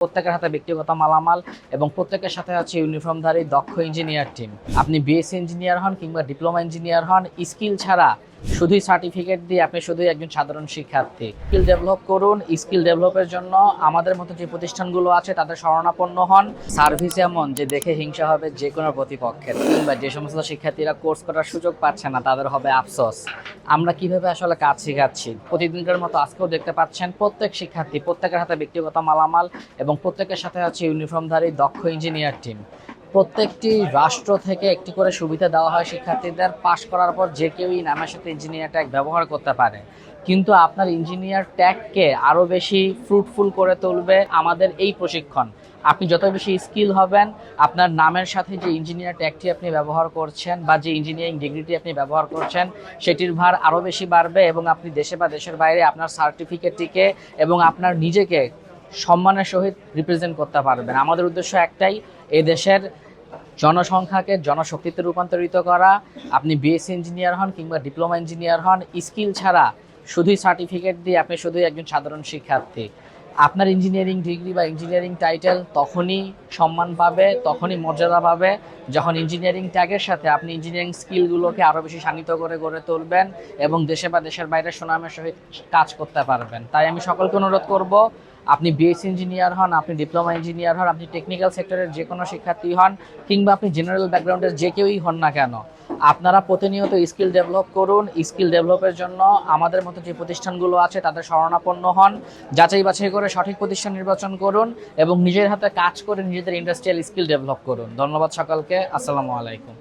প্রত্যেকের হাতে ব্যক্তিগত মালামাল এবং প্রত্যেকের সাথে আছে ইউনিফর্মধারী দক্ষ ইঞ্জিনিয়ার টিম আপনি বিএসসি ইঞ্জিনিয়ার হন কিংবা ডিপ্লোমা ইঞ্জিনিয়ার হন স্কিল ছাড়া শুধুই সার্টিফিকেট দিয়ে আপনি শুধুই একজন সাধারণ শিক্ষার্থী। স্কিল ডেভেলপ করুন স্কিল ডেভেলপের জন্য আমাদের মতো যে প্রতিষ্ঠানগুলো আছে, তাদের শরণাপন্ন হন। সার্ভিস এমন যে দেখে হিংসা হবে যে কোনো প্রতিপক্ষের, কিংবা যে সমস্ত শিক্ষার্থীরা কোর্স করার সুযোগ পাচ্ছে না, তাদের হবে আফসোস। আমরা কীভাবে আসলে কাজ শেখাচ্ছি? প্রতিদিনকার মতো আজকেও দেখতে পাচ্ছেন প্রত্যেক শিক্ষার্থী, প্রত্যেকের হাতে ব্যক্তিগত মালামাল এবং প্রত্যেকের সাথে আছে ইউনিফর্মধারী দক্ষ ইঞ্জিনিয়ার টিম প্রত্যেকটি রাষ্ট্র থেকে একটি করে সুবিধা দেওয়া হয় শিক্ষার্থীদের। পাশ করার পর যে কেউই নামের সাথে ইঞ্জিনিয়ার ট্যাগ ব্যবহার করতে পারে। কিন্তু আপনার ইঞ্জিনিয়ার ট্যাগকে আরও বেশি ফ্রুটফুল করে তুলবে আমাদের এই প্রশিক্ষণ। আপনি যত বেশি স্কিল হবেন, আপনার নামের সাথে যে ইঞ্জিনিয়ার ট্যাগটি আপনি ব্যবহার করছেন বা যে ইঞ্জিনিয়ারিং ডিগ্রিটি আপনি ব্যবহার করছেন, সেটির ভার আরও বেশি বাড়বে এবং আপনি দেশে বা দেশের বাইরে আপনার সার্টিফিকেটটিকে এবং আপনার নিজেকে সম্মানের সহিত রিপ্রেজেন্ট করতে পারবেন। আমাদের উদ্দেশ্য একটাই, এই দেশের জনসংখ্যাকে জনশক্তিতে রূপান্তরিত করা। আপনি বিএসসি ইঞ্জিনিয়ার হন কিংবা ডিপ্লোমা ইঞ্জিনিয়ার হন স্কিল ছাড়া শুধুই সার্টিফিকেট দিয়ে আপনি শুধুই একজন সাধারণ শিক্ষার্থী। আপনার ইঞ্জিনিয়ারিং ডিগ্রি বা ইঞ্জিনিয়ারিং টাইটেল তখনই সম্মান পাবে, তখনই মর্যাদা পাবে, যখন ইঞ্জিনিয়ারিং ট্যাগের সাথে আপনি ইঞ্জিনিয়ারিং স্কিলগুলোকে আরও বেশি শানিত করে গড়ে তুলবেন এবং দেশে বা দেশের বাইরে সুনামের সহিত কাজ করতে পারবেন। তাই আমি সকলকে অনুরোধ করব আপনি বিএসসি ইঞ্জিনিয়ার হন, আপনি ডিপ্লোমা ইঞ্জিনিয়ার হন, আপনি টেকনিক্যাল সেক্টরের যে কোনো শিক্ষার্থী হন, কিংবা আপনি জেনারেল ব্যাকগ্রাউন্ডের যে কেউই হন না কেন, আপনারা প্রতিনিয়ত স্কিল ডেভেলপ করুন। স্কিল ডেভেলপের জন্য আমাদের মতো যে প্রতিষ্ঠানগুলো আছে, তাদের শরণাপন্ন হন, যাচাই বাছাই করে সঠিক প্রতিষ্ঠান নির্বাচন করুন, এবং নিজের হাতে কাজ করে নিজেদের ইন্ডাস্ট্রিয়াল স্কিল ডেভেলপ করুন। ধন্যবাদ সকলকে। আসসালামু আলাইকুম।